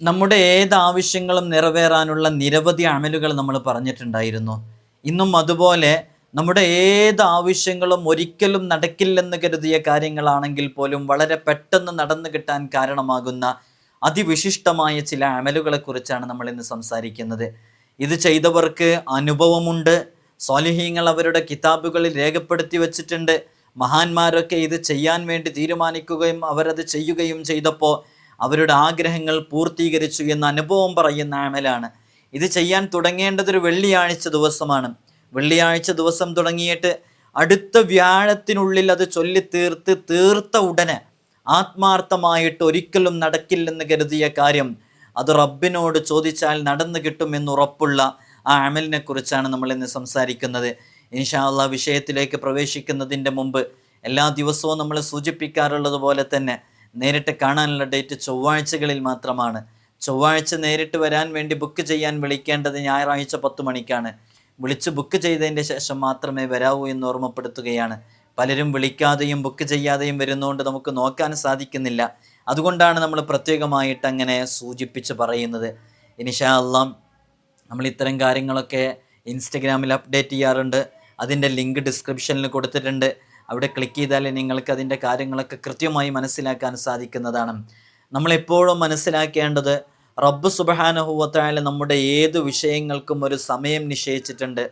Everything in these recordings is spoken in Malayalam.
നമ്മുടെ ഏത് ആവശ്യങ്ങളും നിറവേറാനുള്ള നിരവധി അമലുകൾ നമ്മൾ പറഞ്ഞിട്ടുണ്ടായിരുന്നു. ഇന്നും അതുപോലെ നമ്മുടെ ഏത് ആവശ്യങ്ങളും ഒരിക്കലും നടക്കില്ലെന്ന് കരുതിയ കാര്യങ്ങളാണെങ്കിൽ പോലും വളരെ പെട്ടെന്ന് നടന്നു കിട്ടാൻ കാരണമാകുന്ന അതിവിശിഷ്ടമായ ചില അമലുകളെ കുറിച്ചാണ് നമ്മൾ ഇന്ന് സംസാരിക്കുന്നത്. ഇത് ചെയ്തവർക്ക് അനുഭവമുണ്ട്. സ്വാലിഹീങ്ങൾ അവരുടെ കിതാബുകളിൽ രേഖപ്പെടുത്തി വച്ചിട്ടുണ്ട്. മഹാന്മാരൊക്കെ ഇത് ചെയ്യാൻ വേണ്ടി തീരുമാനിക്കുകയും അവരത് ചെയ്യുകയും ചെയ്തപ്പോൾ അവരുടെ ആഗ്രഹങ്ങൾ പൂർത്തീകരിച്ചു എന്ന അനുഭവം പറയുന്ന അമലാണ്. ഇത് ചെയ്യാൻ തുടങ്ങേണ്ടത് ഒരു വെള്ളിയാഴ്ച ദിവസമാണ്. വെള്ളിയാഴ്ച ദിവസം തുടങ്ങിയിട്ട് അടുത്ത വ്യാഴത്തിനുള്ളിൽ അത് ചൊല്ലി തീർത്ത് തീർത്ത ഉടനെ ആത്മാർത്ഥമായിട്ട് ഒരിക്കലും നടക്കില്ലെന്ന് കരുതിയ കാര്യം അത് റബ്ബിനോട് ചോദിച്ചാൽ നടന്നു കിട്ടുമെന്ന് ഉറപ്പുള്ള ആ അമലിനെ കുറിച്ചാണ് നമ്മൾ ഇന്ന് സംസാരിക്കുന്നത്. ഇൻഷാല്ല വിഷയത്തിലേക്ക് പ്രവേശിക്കുന്നതിന്റെ മുമ്പ് എല്ലാ ദിവസവും നമ്മൾ സൂചിപ്പിക്കാറുള്ളത് പോലെ തന്നെ നേരിട്ട് കാണാനുള്ള ഡേറ്റ് ചൊവ്വാഴ്ചകളിൽ മാത്രമാണ്. ചൊവ്വാഴ്ച നേരിട്ട് വരാൻ വേണ്ടി ബുക്ക് ചെയ്യാൻ വിളിക്കേണ്ടത് ഞായറാഴ്ച പത്ത് മണിക്കാണ്. വിളിച്ച് ബുക്ക് ചെയ്തതിന്റെ ശേഷം മാത്രമേ വരാവൂ എന്ന് ഓർമ്മപ്പെടുത്തുകയാണ്. പലരും വിളിക്കാതെയും ബുക്ക് ചെയ്യാതെയും വരുന്നതുകൊണ്ട് നമുക്ക് നോക്കാൻ സാധിക്കുന്നില്ല. അതുകൊണ്ടാണ് നമ്മൾ പ്രത്യേകമായിട്ട് അങ്ങനെ സൂചിപ്പിച്ച് പറയുന്നത്. ഇനിഷാ അല്ലാം നമ്മൾ ഇത്തരം കാര്യങ്ങളൊക്കെ ഇൻസ്റ്റഗ്രാമിൽ അപ്ഡേറ്റ് ചെയ്യാറുണ്ട്. അതിന്റെ ലിങ്ക് ഡിസ്ക്രിപ്ഷനിൽ കൊടുത്തിട്ടുണ്ട്. അവിടെ ക്ലിക്ക് ചെയ്താൽ നിങ്ങൾക്ക് അതിന്റെ കാര്യങ്ങളൊക്കെ കൃത്യമായി മനസ്സിലാക്കാൻ സാധിക്കുന്നതാണ്. നമ്മളെപ്പോഴും മനസ്സിലാക്കേണ്ടത് റബ്ബ് സുബഹാനഹുവത്തായാലും നമ്മുടെ ഏത് വിഷയങ്ങൾക്കും ഒരു സമയം നിശ്ചയിച്ചിട്ടുണ്ട്.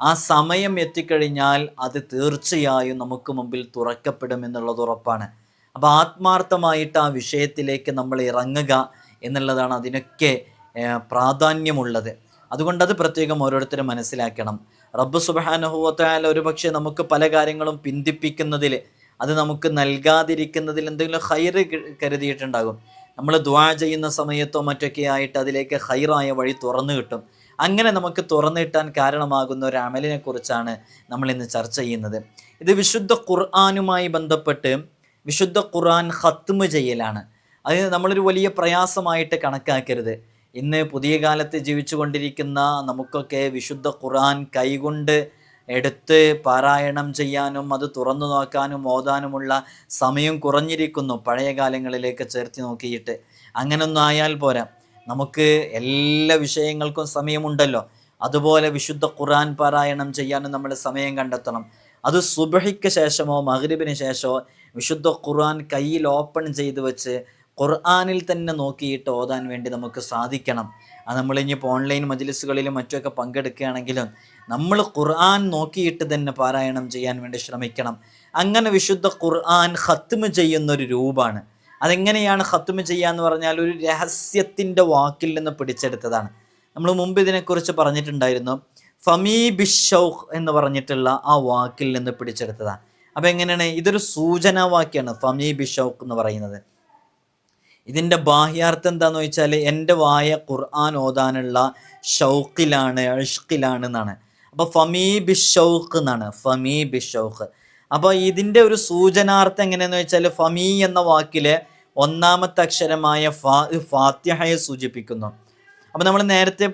ആ സമയം എത്തിക്കഴിഞ്ഞാൽ അത് തീർച്ചയായും നമുക്ക് മുമ്പിൽ തുറക്കപ്പെടും എന്നുള്ളത് ഉറപ്പാണ്. അപ്പോൾ ആത്മാർത്ഥമായിട്ട് ആ വിഷയത്തിലേക്ക് നമ്മൾ ഇറങ്ങുക എന്നുള്ളതാണ് അതിനൊക്കെ പ്രാധാന്യമുള്ളത്. അതുകൊണ്ട് അത് പ്രത്യേകം ഓരോരുത്തരും മനസ്സിലാക്കണം. റബ്ബ് സുബഹാനുഭവത്തായാൽ ഒരു പക്ഷേ നമുക്ക് പല കാര്യങ്ങളും പിന്തിപ്പിക്കുന്നതിൽ അത് നമുക്ക് നൽകാതിരിക്കുന്നതിൽ എന്തെങ്കിലും ഹൈർ കരുതിയിട്ടുണ്ടാകും. നമ്മൾ ദ്വാ ചെയ്യുന്ന സമയത്തോ മറ്റൊക്കെ ആയിട്ട് അതിലേക്ക് ഹൈറായ വഴി തുറന്നു കിട്ടും. അങ്ങനെ നമുക്ക് തുറന്നു കിട്ടാൻ കാരണമാകുന്ന ഒരു അമലിനെ കുറിച്ചാണ് നമ്മൾ ഇന്ന് ചർച്ച ചെയ്യുന്നത്. ഇത് വിശുദ്ധ ഖുർആാനുമായി ബന്ധപ്പെട്ട് വിശുദ്ധ ഖുർആൻ ഖത്മ് ചെയ്യലാണ്. അത് നമ്മളൊരു വലിയ പ്രയാസമായിട്ട് കണക്കാക്കരുത്. ഇന്ന് പുതിയ കാലത്ത് ജീവിച്ചു കൊണ്ടിരിക്കുന്ന നമുക്കൊക്കെ വിശുദ്ധ ഖുർആൻ കൈകൊണ്ട് എടുത്ത് പാരായണം ചെയ്യാനും അത് തുറന്നു നോക്കാനും ഓതാനുമുള്ള സമയം കുറഞ്ഞിരിക്കുന്നു. പഴയ കാലങ്ങളിലേക്ക് ചേർത്തി നോക്കിയിട്ട്. അങ്ങനൊന്നും ആയാൽ പോരാ. നമുക്ക് എല്ലാ വിഷയങ്ങൾക്കും സമയമുണ്ടല്ലോ. അതുപോലെ വിശുദ്ധ ഖുർആൻ പാരായണം ചെയ്യാനും നമ്മൾ സമയം കണ്ടെത്തണം. അത് സുബഹിക്ക് ശേഷമോ മഗ്രിബിന് ശേഷമോ വിശുദ്ധ ഖുർആൻ കയ്യിൽ ഓപ്പൺ ചെയ്ത് വെച്ച് ഖുർആനിൽ തന്നെ നോക്കിയിട്ട് ഓതാൻ വേണ്ടി നമുക്ക് സാധിക്കണം. അത് നമ്മളിനിപ്പോൾ ഓൺലൈൻ മജ്ലിസുകളിലും മറ്റുമൊക്കെ പങ്കെടുക്കുകയാണെങ്കിലും നമ്മൾ ഖുർആൻ നോക്കിയിട്ട് തന്നെ പാരായണം ചെയ്യാൻ വേണ്ടി ശ്രമിക്കണം. അങ്ങനെ വിശുദ്ധ ഖുർആൻ ചെയ്യുന്ന ഒരു രൂപമാണ് അതെങ്ങനെയാണ് ഖത്മ് ചെയ്യുക എന്ന് പറഞ്ഞാൽ ഒരു രഹസ്യത്തിന്റെ വാക്കിൽ നിന്ന് പിടിച്ചെടുത്തതാണ്. നമ്മൾ മുമ്പ് ഇതിനെക്കുറിച്ച് പറഞ്ഞിട്ടുണ്ടായിരുന്നു ഫമീ ബിഷൗഖ് എന്ന് പറഞ്ഞിട്ടുള്ള ആ വാക്കിൽ നിന്ന് പിടിച്ചെടുത്തതാണ്. അപ്പോൾ എങ്ങനെയാണ്? ഇതൊരു സൂചനാവാക്യാണ് ഫമീ ബിഷൗഖ് എന്ന് പറയുന്നത്. ഇതിന്റെ ബാഹ്യാർത്ഥം എന്താണെന്ന് വെച്ചാൽ എന്റെ വായ ഖുർആൻ ഓതാനുള്ള ഷൗക്കിലാണ് അഷ്ഖിലാണ് എന്നാണ്. അപ്പോൾ ഫമീ ബിഷൗഖ് എന്നാണ് ഫമീ ബി ഷൗഖ് അപ്പോൾ ഇതിന്റെ ഒരു സൂചനാർത്ഥം എങ്ങനെയെന്ന് വെച്ചാൽ ഫമീ എന്ന വാക്കിലെ ഒന്നാമത്തെ അക്ഷരമായ ഫാ ഫാത്യഹയെ സൂചിപ്പിക്കുന്നു. അപ്പോൾ നമ്മൾ നേരത്തെ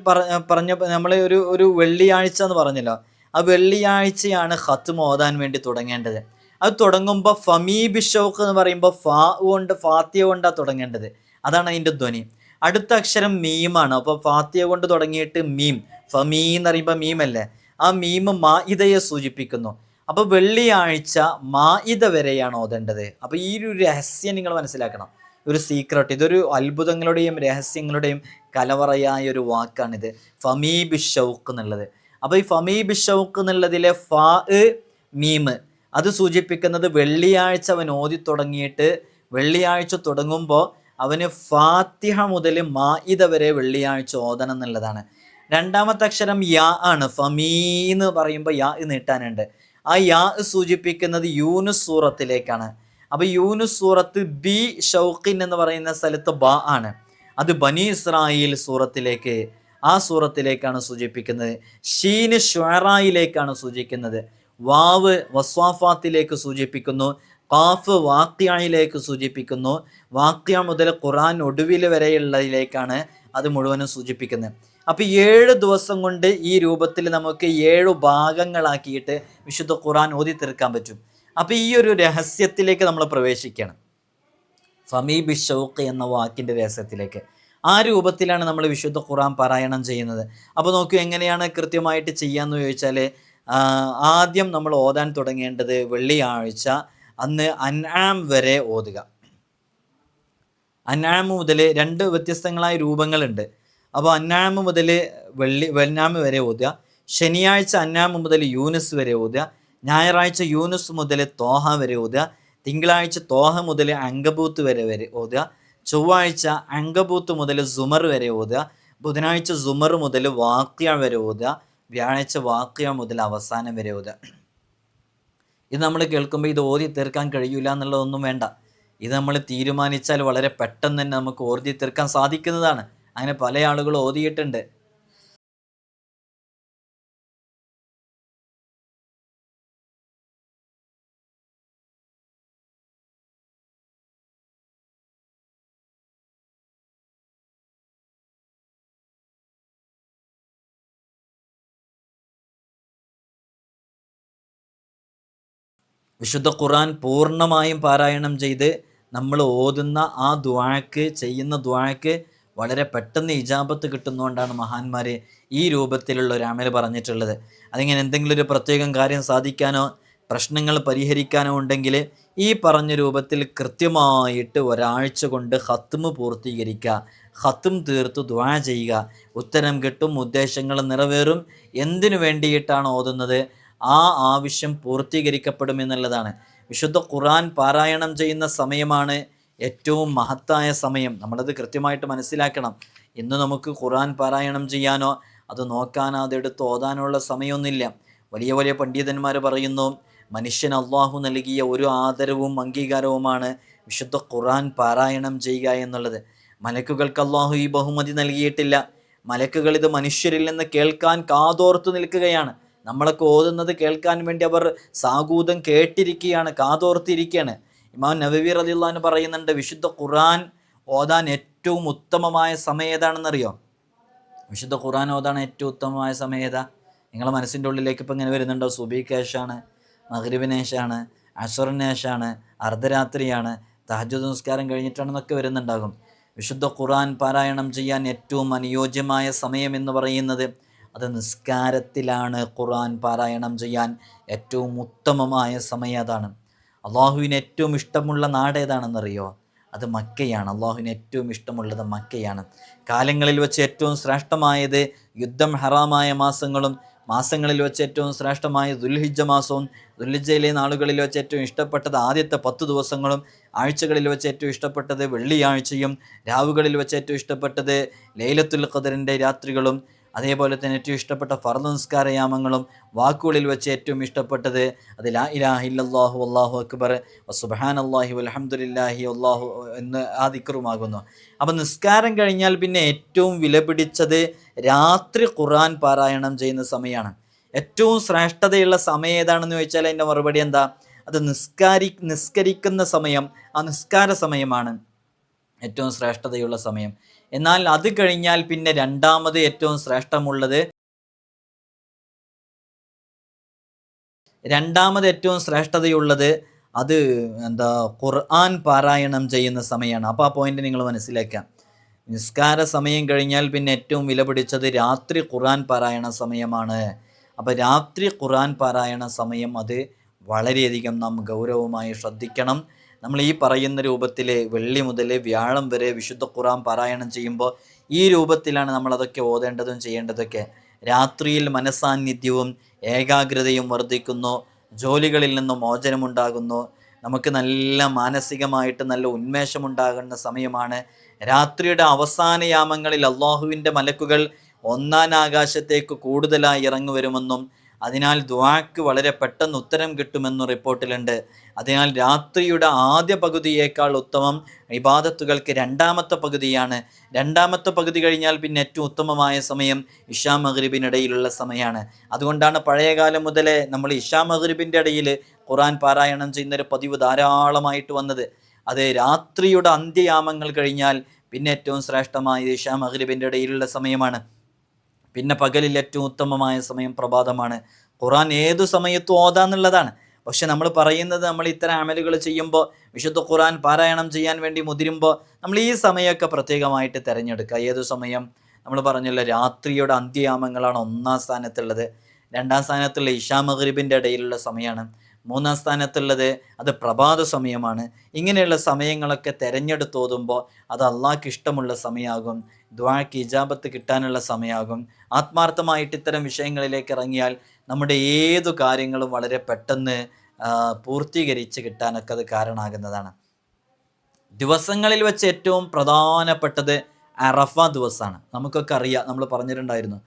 പറഞ്ഞ നമ്മൾ ഒരു ഒരു വെള്ളിയാഴ്ച എന്ന് പറഞ്ഞല്ലോ ആ വെള്ളിയാഴ്ചയാണ് ഖത്മ ഓതാൻ വേണ്ടി തുടങ്ങേണ്ടത്. അത് തുടങ്ങുമ്പോൾ ഫമീ ബിഷോക്ക് എന്ന് പറയുമ്പോൾ ഫാ കൊണ്ട് ഫാത്തിയ കൊണ്ടാണ് തുടങ്ങേണ്ടത്. അതാണ് അതിന്റെ ധ്വനി. അടുത്ത അക്ഷരം മീമാണ് അപ്പോൾ ഫാത്തിയ കൊണ്ട് തുടങ്ങിയിട്ട് മീം. ഫമീ എന്ന് പറയുമ്പോൾ മീമല്ലേ ആ മീം മാഇദയെ സൂചിപ്പിക്കുന്നു. അപ്പോൾ വെള്ളിയാഴ്ച മാ ഇത വരെയാണ് ഓതേണ്ടത്. അപ്പോൾ ഈ ഒരു രഹസ്യം നിങ്ങൾ മനസ്സിലാക്കണം. ഒരു സീക്രട്ട് ഇതൊരു അത്ഭുതങ്ങളുടെയും രഹസ്യങ്ങളുടെയും കലവറയായ ഒരു വാക്കാണിത്. ഫമീ ബിഷൗക്ക് എന്നുള്ളത്. അപ്പോൾ ഈ ഫമീ ബിഷൗക്ക് എന്നുള്ളതിലെ ഫാ മീമ് അത് സൂചിപ്പിക്കുന്നത് വെള്ളിയാഴ്ച അവൻ ഓതി തുടങ്ങിയിട്ട് വെള്ളിയാഴ്ച തുടങ്ങുമ്പോൾ അവന് ഫാത്തിഹ മുതൽ മാഇദ വരെ വെള്ളിയാഴ്ച ഓതണം എന്നുള്ളതാണ്. രണ്ടാമത്തെ അക്ഷരം യാ ആണ്. ഫമീ എന്ന് പറയുമ്പോൾ യാ നീട്ടാനുണ്ട് ആ യാ സൂചിപ്പിക്കുന്നത് യൂനുസ് സൂറത്തിലേക്കാണ്. അപ്പോൾ യൂനുസ് സൂറത്ത് ബി ഷൗഖിൻ എന്ന് പറയുന്ന സ്ഥലത്ത് ബ ആണ്. അത് ബനി ഇസ്രായേൽ സൂറത്തിലേക്ക് ആ സൂറത്തിലേക്കാണ് സൂചിപ്പിക്കുന്നത്. ഷീന് ഷ്വറായിലേക്കാണ് സൂചിക്കുന്നത്. വാവ് വസ്വാഫാത്തിലേക്ക് സൂചിപ്പിക്കുന്നു കാഫ് വാക്യായിലേക്ക് സൂചിപ്പിക്കുന്നു. വാക്യ മുതൽ ഖുറാൻ ഒടുവിൽ വരെയുള്ളതിലേക്കാണ് അത് മുഴുവനും സൂചിപ്പിക്കുന്നത്. അപ്പോൾ ഏഴ് ദിവസം കൊണ്ട് ഈ രൂപത്തിൽ നമുക്ക് ഏഴ് ഭാഗങ്ങളാക്കിയിട്ട് വിശുദ്ധ ഖുറാൻ ഓതി തീർക്കാൻ പറ്റും. അപ്പോൾ ഈ ഒരു രഹസ്യത്തിലേക്ക് നമ്മൾ പ്രവേശിക്കണം. ഫമീ ബിഷൗക്ക് എന്ന വാക്കിന്റെ രഹസ്യത്തിലേക്ക്. ആ രൂപത്തിലാണ് നമ്മൾ വിശുദ്ധ ഖുറാൻ പാരായണം ചെയ്യുന്നത്. അപ്പോൾ നോക്കൂ എങ്ങനെയാണ് കൃത്യമായിട്ട് ചെയ്യാമെന്ന് ചോദിച്ചാൽ ആദ്യം നമ്മൾ ഓതാൻ തുടങ്ങേണ്ടത് വെള്ളിയാഴ്ച അന്ന് അൻആം വരെ ഓതുക. അന്നാമ് മുതൽ രണ്ട് വ്യത്യസ്തങ്ങളായ രൂപങ്ങളുണ്ട്. അപ്പോൾ അന്നാമ് മുതൽ വെള്ളി വെന്നാമ് വരെ ഓതുക. ശനിയാഴ്ച അന്നാമ് മുതൽ യൂനസ് വരെ ഓതുക. ഞായറാഴ്ച യൂനസ് മുതൽ തോഹ വരെ ഓതുക. തിങ്കളാഴ്ച തോഹ മുതൽ അങ്കബൂത്ത് വരെ വരെ ഓതുക. ചൊവ്വാഴ്ച അങ്കബൂത്ത് മുതൽ സുമർ വരെ ഓതുക. ബുധനാഴ്ച സുമർ മുതൽ വാക്യ വരെ ഓതുക. വ്യാഴാഴ്ച വാക്കുക മുതൽ അവസാനം വരെ ഓതുക. ഇത് നമ്മൾ കേൾക്കുമ്പോൾ ഇത് ഓതി തീർക്കാൻ കഴിയില്ല എന്നുള്ളതൊന്നും വേണ്ട. ഇത് നമ്മൾ തീരുമാനിച്ചാൽ വളരെ പെട്ടെന്ന് തന്നെ നമുക്ക് ഓർതി തീർക്കാൻ സാധിക്കുന്നതാണ്. അങ്ങനെ പല ആളുകളും ഓതിയിട്ടുണ്ട്. വിശുദ്ധ ഖുർആൻ പൂർണമായും പാരായണം ചെയ്ത് നമ്മൾ ഓതുന്ന ആ ദ്വാക്ക് ചെയ്യുന്ന ദ്വാക്ക് വളരെ പെട്ടെന്ന് ഇജാബത്ത് കിട്ടുന്നതുകൊണ്ടാണ് മഹാന്മാർ ഈ രൂപത്തിലുള്ള ഒരു അമൽ പറഞ്ഞിട്ടുള്ളത്. അതിങ്ങനെ എന്തെങ്കിലും ഒരു പ്രത്യേകം കാര്യം സാധിക്കാനോ പ്രശ്നങ്ങൾ പരിഹരിക്കാനോ ഉണ്ടെങ്കിൽ ഈ പറഞ്ഞ രൂപത്തിൽ കൃത്യമായിട്ട് ഒരാഴ്ച കൊണ്ട് ഹത്തുമ് പൂർത്തീകരിക്കുക. ഹത്തും തീർത്ത് ദ്വാ ചെയ്യുക. ഉത്തരം കിട്ടും ഉദ്ദേശങ്ങൾ നിറവേറും. എന്തിനു വേണ്ടിയിട്ടാണ് ഓതുന്നത്? ആ ആവശ്യം പൂർത്തീകരിക്കപ്പെടുമെന്നുള്ളതാണ് വിശുദ്ധ ഖുർആൻ പാരായണം ചെയ്യുന്ന സമയമാണ് ഏറ്റവും മഹത്തായ സമയം. നമ്മളത് കൃത്യമായിട്ട് മനസ്സിലാക്കണം. ഇന്ന് നമുക്ക് ഖുർആൻ പാരായണം ചെയ്യാനോ അത് നോക്കാനോ അതെടുത്ത് ഓതാനുള്ള സമയമൊന്നുമില്ല. വലിയ വലിയ പണ്ഡിതന്മാർ പറയുന്നു മനുഷ്യൻ അള്ളാഹു നൽകിയ ഒരു ആദരവും അംഗീകാരവുമാണ് വിശുദ്ധ ഖുർആൻ പാരായണം ചെയ്യുക എന്നുള്ളത്. മലക്കുകൾക്ക് അള്ളാഹു ഈ ബഹുമതി നൽകിയിട്ടില്ല. മലക്കുകൾ ഇത് മനുഷ്യരിൽ നിന്ന് കേൾക്കാൻ കാതോർത്തു നിൽക്കുകയാണ്. നമ്മളൊക്കെ ഓതുന്നത് കേൾക്കാൻ വേണ്ടി അവർ സാഗൂതം കേട്ടിരിക്കുകയാണ് കാതോർത്തിരിക്കുകയാണ്. ഇമാം നബവി റലിള്ളഹാൻ പറയുന്നുണ്ട് വിശുദ്ധ ഖുർആൻ ഓതാൻ ഏറ്റവും ഉത്തമമായ സമയം ഏതാണെന്നറിയോ? വിശുദ്ധ ഖുർആൻ ഓതാണ് ഏറ്റവും ഉത്തമമായ സമയം ഏതാ? നിങ്ങളെ മനസ്സിന്റെ ഉള്ളിലേക്ക് ഇപ്പം ഇങ്ങനെ വരുന്നുണ്ടോ? സുബീക്കേഷാണ് മഹ്രിബിനേഷാണ് അഷറിനേഷാണ് അർദ്ധരാത്രിയാണ് തഹജുദ് നിസ്കാരം കഴിഞ്ഞിട്ടാണെന്നൊക്കെ വരുന്നുണ്ടാകും. വിശുദ്ധ ഖുർആൻ പാരായണം ചെയ്യാൻ ഏറ്റവും അനുയോജ്യമായ സമയം എന്ന് പറയുന്നത് അത് നിസ്കാരത്തിലാണ് ഖുർആൻ പാരായണം ചെയ്യാൻ ഏറ്റവും ഉത്തമമായ സമയം അതാണ്. അള്ളാഹുവിന് ഏറ്റവും ഇഷ്ടമുള്ള നാട് ഏതാണെന്നറിയോ? അത് മക്കയാണ്. അള്ളാഹുവിന് ഏറ്റവും ഇഷ്ടമുള്ളത് മക്കയാണ്. കാലങ്ങളിൽ വെച്ച് ഏറ്റവും ശ്രേഷ്ഠമായത് യുദ്ധം ഹറാമായ മാസങ്ങളും മാസങ്ങളിൽ വെച്ച് ഏറ്റവും ശ്രേഷ്ഠമായ ദുൽഹിജ മാസവും ദുൽഹിജയിലെ നാളുകളിൽ വെച്ച് ഏറ്റവും ഇഷ്ടപ്പെട്ടത് ആദ്യത്തെ പത്ത് ദിവസങ്ങളും ആഴ്ചകളിൽ വെച്ച് ഏറ്റവും ഇഷ്ടപ്പെട്ടത് വെള്ളിയാഴ്ചയും രാവുകളിൽ വെച്ച് ഏറ്റവും ഇഷ്ടപ്പെട്ടത് ലൈലത്തുൽ ഖദറിന്റെ രാത്രികളും അതേപോലെ തന്നെ ഏറ്റവും ഇഷ്ടപ്പെട്ട ഫർദ് നിസ്കാരയാമങ്ങളും വാക്കുകളിൽ വെച്ച് ഏറ്റവും ഇഷ്ടപ്പെട്ടത് അത് ലാ ഇലാഹ ഇല്ലല്ലാഹു അല്ലാഹു അക്ബർ സുബാൻ അള്ളാഹി അലഹമുല്ലാഹി അള്ളാഹു എന്ന് ആ ദിക്കറുമാകുന്നു അപ്പം നിസ്കാരം കഴിഞ്ഞാൽ പിന്നെ ഏറ്റവും വിലപിടിച്ചത് രാത്രി ഖുർആൻ പാരായണം ചെയ്യുന്ന സമയമാണ് ഏറ്റവും ശ്രേഷ്ഠതയുള്ള സമയം ഏതാണെന്ന് ചോദിച്ചാൽ അതിന്റെ മറുപടി എന്താ? അത് നിസ്കാരി നിസ്കരിക്കുന്ന സമയം ആ നിസ്കാര സമയമാണ്. ഏറ്റവും ശ്രേഷ്ഠതയുള്ള സമയം. എന്നാൽ അത് കഴിഞ്ഞാൽ പിന്നെ രണ്ടാമത് ഏറ്റവും ശ്രേഷ്ഠമുള്ളത് രണ്ടാമത് ഏറ്റവും ശ്രേഷ്ഠതയുള്ളത് അത് എന്താ ഖുർആൻ പാരായണം ചെയ്യുന്ന സമയമാണ്. അപ്പോൾ ആ പോയിന്റ് നിങ്ങൾ മനസ്സിലാക്കാം. നിസ്കാര സമയം കഴിഞ്ഞാൽ പിന്നെ ഏറ്റവും വിലപിടിച്ചത് രാത്രി ഖുർആൻ പാരായണ സമയമാണ്. അപ്പോൾ രാത്രി ഖുർആൻ പാരായണ സമയം അത് വളരെയധികം നാം ഗൗരവമായി ശ്രദ്ധിക്കണം. നമ്മൾ ഈ പറയുന്ന രൂപത്തിൽ വെള്ളി മുതൽ വ്യാഴം വരെ വിശുദ്ധ ഖുറാൻ പാരായണം ചെയ്യുമ്പോൾ ഈ രൂപത്തിലാണ് നമ്മൾ അതൊക്കെ ഓതേണ്ടതും ചെയ്യേണ്ടതൊക്കെ. രാത്രിയിൽ മനസാന്നിധ്യവും ഏകാഗ്രതയും വർദ്ധിക്കുന്നു. ജോലികളിൽ നിന്ന് മോചനമുണ്ടാകുന്നു. നമുക്ക് നല്ല മാനസികമായിട്ട് നല്ല ഉന്മേഷമുണ്ടാകുന്ന സമയമാണ്. രാത്രിയുടെ അവസാന യാമങ്ങളിൽ അള്ളാഹുവിന്റെ മലക്കുകൾ ഒന്നാം ആകാശത്തേക്ക് കൂടുതലായി ഇറങ്ങി വരുമെന്നും അതിനാൽ ദ്വാക്ക് വളരെ പെട്ടെന്ന് ഉത്തരം കിട്ടുമെന്ന് റിപ്പോർട്ടിലുണ്ട്. അതിനാൽ രാത്രിയുടെ ആദ്യ പകുതിയേക്കാൾ ഉത്തമം ഇബാദത്തുകൾക്ക് രണ്ടാമത്തെ പകുതിയാണ്. രണ്ടാമത്തെ പകുതി കഴിഞ്ഞാൽ പിന്നെ ഏറ്റവും ഉത്തമമായ സമയം ഇഷാ മഗ്രിബിനിടയിലുള്ള സമയമാണ്. അതുകൊണ്ടാണ് പഴയകാലം മുതലേ നമ്മൾ ഇഷാ മഗ്രിബിന്റെ ഇടയിൽ ഖുറാൻ പാരായണം ചെയ്യുന്നൊരു പതിവ് ധാരാളമായിട്ട് വന്നത്. അത് രാത്രിയുടെ അന്ത്യയാമങ്ങൾ കഴിഞ്ഞാൽ പിന്നെ ഏറ്റവും ശ്രേഷ്ഠമായ ഇഷാ മഗ്രിബിന്റെ ഇടയിലുള്ള സമയമാണ്. പിന്നെ പകലിൽ ഏറ്റവും ഉത്തമമായ സമയം പ്രഭാതമാണ്. ഖുറാൻ ഏതു സമയത്തും ഓതാന്നുള്ളതാണ് പക്ഷെ നമ്മൾ പറയുന്നത് നമ്മൾ ഇത്തരം അമലുകൾ ചെയ്യുമ്പോൾ വിശുദ്ധ ഖുറാൻ പാരായണം ചെയ്യാൻ വേണ്ടി മുതിരുമ്പോൾ നമ്മൾ ഈ സമയമൊക്കെ പ്രത്യേകമായിട്ട് തിരഞ്ഞെടുക്കുക. ഏതു സമയം? നമ്മൾ പറഞ്ഞല്ലോ രാത്രിയുടെ അന്ത്യയാമങ്ങളാണ് ഒന്നാം സ്ഥാനത്തുള്ളത്. രണ്ടാം സ്ഥാനത്തുള്ള ഇഷാ മഹ്രിബിന്റെ ഇടയിലുള്ള സമയമാണ്. മൂന്നാം സ്ഥാനത്തുള്ളത് അത് പ്രഭാത സമയമാണ്. ഇങ്ങനെയുള്ള സമയങ്ങളൊക്കെ തിരഞ്ഞെടുത്തോതുമ്പോൾ അത് അള്ളാഹ്ക്ക് ഇഷ്ടമുള്ള സമയമാകും. ദ്വാക്ക് ഇജാബത്ത് കിട്ടാനുള്ള സമയമാകും. ആത്മാർത്ഥമായിട്ട് ഇത്തരം വിഷയങ്ങളിലേക്ക് ഇറങ്ങിയാൽ നമ്മുടെ ഏതു കാര്യങ്ങളും വളരെ പെട്ടെന്ന് പൂർത്തീകരിച്ച് കിട്ടാനൊക്കെ അത് കാരണമാകുന്നതാണ്. ദിവസങ്ങളിൽ വെച്ച് ഏറ്റവും പ്രധാനപ്പെട്ടത് അറഫ ദിവസമാണ്. നമുക്കൊക്കെ അറിയാം നമ്മൾ പറഞ്ഞിട്ടുണ്ടായിരുന്നു.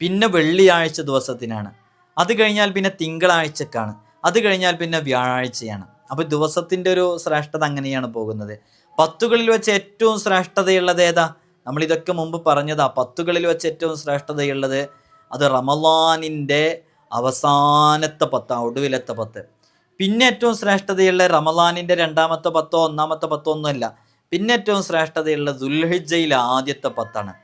പിന്നെ വെള്ളിയാഴ്ച ദിവസത്തിനാണ്. അത് കഴിഞ്ഞാൽ പിന്നെ തിങ്കളാഴ്ചക്കാണ്. അത് കഴിഞ്ഞാൽ പിന്നെ വ്യാഴാഴ്ചയാണ്. അപ്പോൾ ദിവസത്തിന്റെ ഒരു ശ്രേഷ്ഠത അങ്ങനെയാണ് പോകുന്നത്. പത്തുകളിൽ വെച്ച് ഏറ്റവും ശ്രേഷ്ഠതയുള്ളത് ഏതാ? നമ്മൾ ഇതൊക്കെ മുമ്പ് പറഞ്ഞതാ പത്തുകളിൽ വെച്ച് ഏറ്റവും ശ്രേഷ്ഠതയുള്ളത് അത് റമലാനിന്റെ അവസാനത്തെ പത്ത് ഒടുവിലത്തെ പത്ത്. പിന്നെ ഏറ്റവും ശ്രേഷ്ഠതയുള്ള റമലാനിന്റെ രണ്ടാമത്തെ പത്തോ ഒന്നാമത്തെ പത്തോ ഒന്നുമല്ല. പിന്നെ ഏറ്റവും ശ്രേഷ്ഠതയുള്ള ദുൽഹിജയിലെ ആദ്യത്തെ പത്താണ്.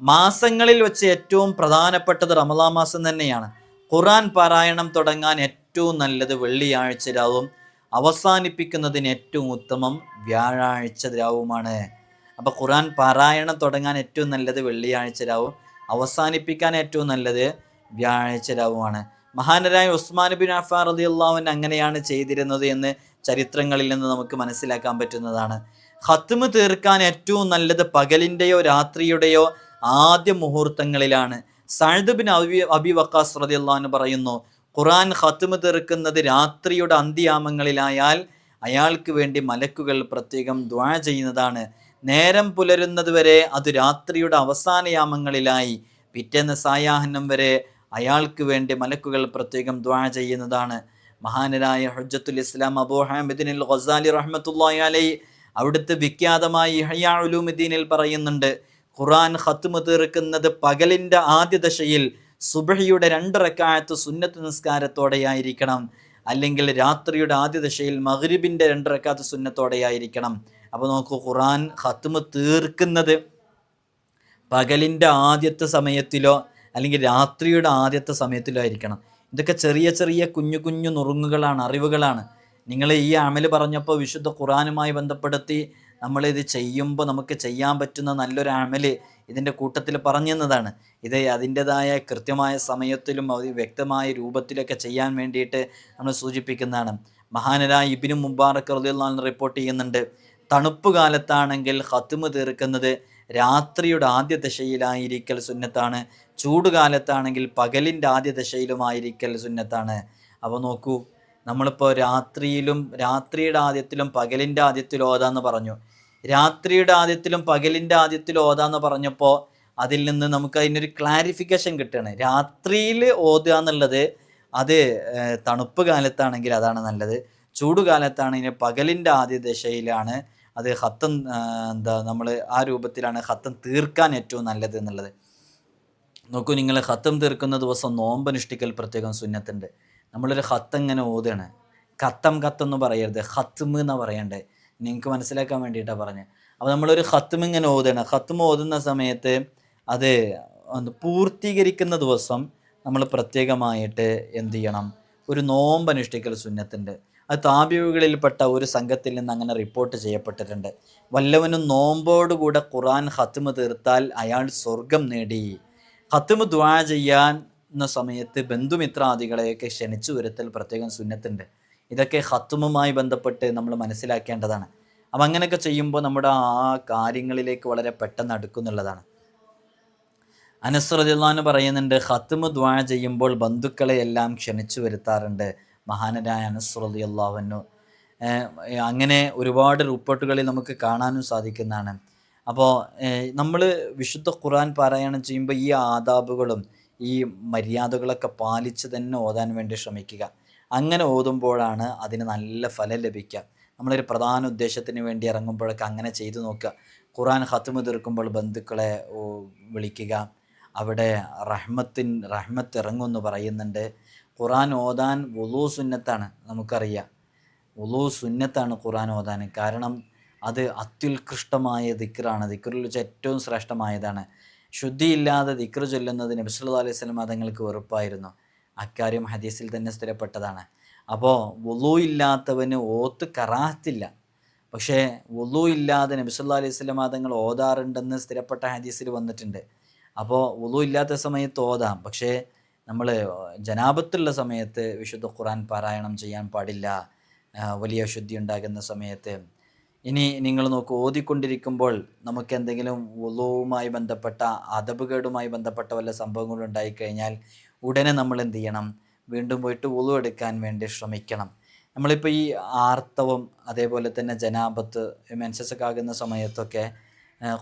മാസങ്ങളിൽ വെച്ച് ഏറ്റവും പ്രധാനപ്പെട്ടത് റമലാ മാസം തന്നെയാണ്. ഖുറാൻ പാരായണം തുടങ്ങാൻ ഏറ്റവും നല്ലത് വെള്ളിയാഴ്ച രാവും അവസാനിപ്പിക്കുന്നതിന് ഏറ്റവും ഉത്തമം വ്യാഴാഴ്ച രാവുമാണ്. അപ്പോൾ ഖുറാൻ പാരായണം തുടങ്ങാൻ ഏറ്റവും നല്ലത് വെള്ളിയാഴ്ച രാവും അവസാനിപ്പിക്കാൻ ഏറ്റവും നല്ലത് വ്യാഴാഴ്ച രാവുമാണ്. മഹാനരായ ഉസ്മാൻ ബിൻ അഫാർ റതി അള്ളാഹുൻ അങ്ങനെയാണ് ചെയ്തിരുന്നത് എന്ന് ചരിത്രങ്ങളിൽ നിന്ന് നമുക്ക് മനസ്സിലാക്കാൻ പറ്റുന്നതാണ്. ഹത്തുമ് തീർക്കാൻ ഏറ്റവും നല്ലത് പകലിന്റെയോ രാത്രിയുടെയോ ആദ്യ മുഹൂർത്തങ്ങളിലാണ്. Saad bin Abi Abi Waqqas റതിയല്ലാന്ന് പറയുന്നു ഖുറാൻ ഖത്തുമ തീർക്കുന്നത് രാത്രിയുടെ അന്ത്യാമങ്ങളിലായാൽ അയാൾക്ക് വേണ്ടി മലക്കുകൾ പ്രത്യേകം ദ്വാ ചെയ്യുന്നതാണ്. നേരം പുലരുന്നത് വരെ അത് രാത്രിയുടെ അവസാനയാമങ്ങളിലായി പിറ്റേന്ന് സായാഹ്നം വരെ അയാൾക്ക് വേണ്ടി മലക്കുകൾ പ്രത്യേകം ദ്വാ ചെയ്യുന്നതാണ്. മഹാനരായ ഹജ്ജത്തുൽ ഇസ്ലാം അബൂ ഹാമിദിനിൽ ഖസാലി റഹ്മത്തുള്ളാഹി അലൈഹി അവിടുത്തെ വിഖ്യാതമായി ഹയ്യാ ഉലൂമുദ്ദീനിൽ പറയുന്നുണ്ട് ഖുറാൻ ഖത്മ് തീർക്കുന്നത് പകലിന്റെ ആദ്യ ദശയിൽ സുബഹിയുടെ രണ്ട് റക്കായത്ത് സുന്നത്ത് നിസ്കാരത്തോടെയായിരിക്കണം. അല്ലെങ്കിൽ രാത്രിയുടെ ആദ്യ ദശയിൽ മഹ്രിബിന്റെ രണ്ട് റക്കാത്ത് സുന്നത്തോടെയായിരിക്കണം. അപ്പോൾ നോക്കൂ ഖുറാൻ ഖത്മ് തീർക്കുന്നത് പകലിന്റെ ആദ്യത്തെ സമയത്തിലോ അല്ലെങ്കിൽ രാത്രിയുടെ ആദ്യത്തെ സമയത്തിലോ ആയിരിക്കണം. ഇതൊക്കെ ചെറിയ ചെറിയ കുഞ്ഞു കുഞ്ഞു നുറുങ്ങുകളാണ് അറിവുകളാണ്. നിങ്ങൾ ഈ അമൽ പറഞ്ഞപ്പോൾ വിശുദ്ധ ഖുറാനുമായി ബന്ധപ്പെടുത്തി നമ്മളിത് ചെയ്യുമ്പോൾ നമുക്ക് ചെയ്യാൻ പറ്റുന്ന നല്ലൊരു അമൽ ഇതിന്റെ കൂട്ടത്തിൽ പറഞ്ഞു തന്നതാണ് ഇത് അതിന്റെതായ കൃത്യമായ സമയത്തിലും അത് വ്യക്തമായ രൂപത്തിലൊക്കെ ചെയ്യാൻ വേണ്ടിയിട്ട് നമ്മൾ സൂചിപ്പിക്കുന്നതാണ്. മഹാനരായ ഇബിനു മുബാറക് റദിയുള്ള റിപ്പോർട്ട് ചെയ്യുന്നുണ്ട്. തണുപ്പ് കാലത്താണെങ്കിൽ ഹത്തുമ് തീർക്കുന്നത് രാത്രിയുടെ ആദ്യ ദശയിലായിരിക്കൽ സുന്നത്താണ്. ചൂടുകാലത്താണെങ്കിൽ പകലിന്റെ ആദ്യ ദശയിലുമായിരിക്കൽ സുന്നത്താണ്. അപ്പോൾ നോക്കൂ നമ്മളിപ്പോൾ രാത്രിയിലും രാത്രിയുടെ ആദ്യത്തിലും പകലിന്റെ ആദ്യത്തിലും ഓതാന്ന് പറഞ്ഞു. രാത്രിയുടെ ആദ്യത്തിലും പകലിന്റെ ആദ്യത്തിലും ഓതാന്ന് പറഞ്ഞപ്പോൾ അതിൽ നിന്ന് നമുക്ക് അതിനൊരു ക്ലാരിഫിക്കേഷൻ കിട്ടുകയാണ്. രാത്രിയിൽ ഓതുക എന്നുള്ളത് അത് തണുപ്പ് കാലത്താണെങ്കിൽ അതാണ് നല്ലത്. ചൂടുകാലത്താണെങ്കിൽ പകലിന്റെ ആദ്യ ദശയിലാണ് അത് ഹത്തം എന്താ നമ്മൾ ആ രൂപത്തിലാണ് ഹത്തം തീർക്കാൻ ഏറ്റവും നല്ലത് എന്നുള്ളത്. നോക്കൂ നിങ്ങൾ ഹത്തം തീർക്കുന്ന ദിവസം നോമ്പനുഷ്ഠിക്കൽ പ്രത്യേകം സുന്നത്തുണ്ട്. നമ്മളൊരു ഹത്ത് ഇങ്ങനെ ഓതുകയാണ്. കത്തം കത്തെന്ന് പറയരുത്. ഹത്തും എന്ന് പറയണ്ടേ? നിങ്ങൾക്ക് മനസ്സിലാക്കാൻ വേണ്ടിയിട്ടാണ് പറഞ്ഞത് അപ്പോൾ നമ്മളൊരു ഹത്തും ഇങ്ങനെ ഓതുകയാണ്. ഹത്തും ഓതുന്ന സമയത്ത് അത് പൂർത്തീകരിക്കുന്ന ദിവസം നമ്മൾ പ്രത്യേകമായിട്ട് എന്ത് ചെയ്യണം? ഒരു നോമ്പ് അനുഷ്ഠിക്കൽ സുന്നത്തുണ്ട്. അത് താബിയുകളിൽപ്പെട്ട ഒരു സംഘത്തിൽ നിന്ന് അങ്ങനെ റിപ്പോർട്ട് ചെയ്യപ്പെട്ടിട്ടുണ്ട്. വല്ലവനും നോമ്പോടുകൂടെ ഖുറാൻ ഹത്തുമ് തീർത്താൽ അയാൾ സ്വർഗം നേടി. ഹത്തുമ് ദ്വാ ചെയ്യാൻ എന്ന സമയത്ത് ബന്ധുമിത്രാദികളെയൊക്കെ ക്ഷണിച്ചു വരുത്തൽ പ്രത്യേകം സുന്നത്തുണ്ട്. ഇതൊക്കെ ഹത്തുമുമായി ബന്ധപ്പെട്ട് നമ്മൾ മനസ്സിലാക്കേണ്ടതാണ്. അപ്പം അങ്ങനെയൊക്കെ ചെയ്യുമ്പോൾ നമ്മുടെ ആ കാര്യങ്ങളിലേക്ക് വളരെ പെട്ടെന്ന് അടുക്കുന്നുള്ളതാണ്. അനസ്രദിള്ളാന്ന് പറയുന്നുണ്ട് ഹത്തുമു ദ്വാ ചെയ്യുമ്പോൾ ബന്ധുക്കളെ എല്ലാം ക്ഷണിച്ചു വരുത്താറുണ്ട് മഹാനരായ അള്ളാഹുനു അങ്ങനെ ഒരുപാട് റിപ്പോർട്ടുകളിൽ നമുക്ക് കാണാനും സാധിക്കുന്നതാണ്. അപ്പോൾ നമ്മൾ വിശുദ്ധ ഖുർആൻ പാരായണം ചെയ്യുമ്പോൾ ഈ ആദാബുകളും ഈ മര്യാദകളൊക്കെ പാലിച്ച് തന്നെ ഓതാൻ വേണ്ടി ശ്രമിക്കുക. അങ്ങനെ ഓതുമ്പോഴാണ് അതിന് നല്ല ഫലം ലഭിക്കുക. നമ്മളൊരു പ്രധാന ഉദ്ദേശത്തിന് വേണ്ടി ഇറങ്ങുമ്പോഴൊക്കെ അങ്ങനെ ചെയ്തു നോക്കുക. ഖുറാൻ ഹത്തുമ തീർക്കുമ്പോൾ ബന്ധുക്കളെ വിളിക്കുക. അവിടെ റഹ്മത്തിൻ റഹ്മത്ത് ഇറങ്ങുമെന്ന് പറയുന്നുണ്ട്. ഖുറാൻ ഓതാൻ വുളൂ സുന്നത്താണ് നമുക്കറിയാം. വുളൂ സുന്നത്താണ് ഖുറാൻ ഓതാൻ. കാരണം അത് അത്യുത്കൃഷ്ടമായ ദിക്റാണ്. ദിക്റിൽ വെച്ച് ഏറ്റവും ശ്രേഷ്ഠമായതാണ്. ശുദ്ധിയില്ലാതെ ദിക്ർ ചൊല്ലുന്നത് നബി സല്ലല്ലാഹു അലൈഹി സ്വലം തങ്ങൾക്ക് വെറുപ്പായിരുന്നു. അക്കാര്യം ഹദീസിൽ തന്നെ സ്ഥിരപ്പെട്ടതാണ്. അപ്പോൾ വുളു ഇല്ലാത്തവന് ഓത്ത് കറാഹത്തില്ല. പക്ഷേ വുളു ഇല്ലാതെ നബിസുല്ലാ അലൈഹി സ്വലം തങ്ങൾ ഓതാറുണ്ടെന്ന് സ്ഥിരപ്പെട്ട ഹദീസിൽ വന്നിട്ടുണ്ട്. അപ്പോൾ വുളു ഇല്ലാത്ത സമയത്ത് ഓതാം. പക്ഷേ നമ്മൾ ജനാപത്തുള്ള സമയത്ത് വിശുദ്ധ ഖുറാൻ പാരായണം ചെയ്യാൻ പാടില്ല. വലിയ ശുദ്ധി ഉണ്ടാകുന്ന സമയത്ത് ഇനി നിങ്ങൾ നോക്കൂ ഓതിക്കൊണ്ടിരിക്കുമ്പോൾ നമുക്ക് എന്തെങ്കിലും വുളുവുമായി ബന്ധപ്പെട്ട അതപുകേടുമായി ബന്ധപ്പെട്ട വല്ല സംഭവങ്ങളും ഉണ്ടായിക്കഴിഞ്ഞാൽ ഉടനെ നമ്മൾ എന്ത് ചെയ്യണം? വീണ്ടും പോയിട്ട് വുളു എടുക്കാൻ വേണ്ടി ശ്രമിക്കണം. നമ്മളിപ്പോൾ ഈ ആർത്തവം അതേപോലെ തന്നെ ജനാപത്ത് മെൻസസ് ഒക്കെ ആകുന്ന സമയത്തൊക്കെ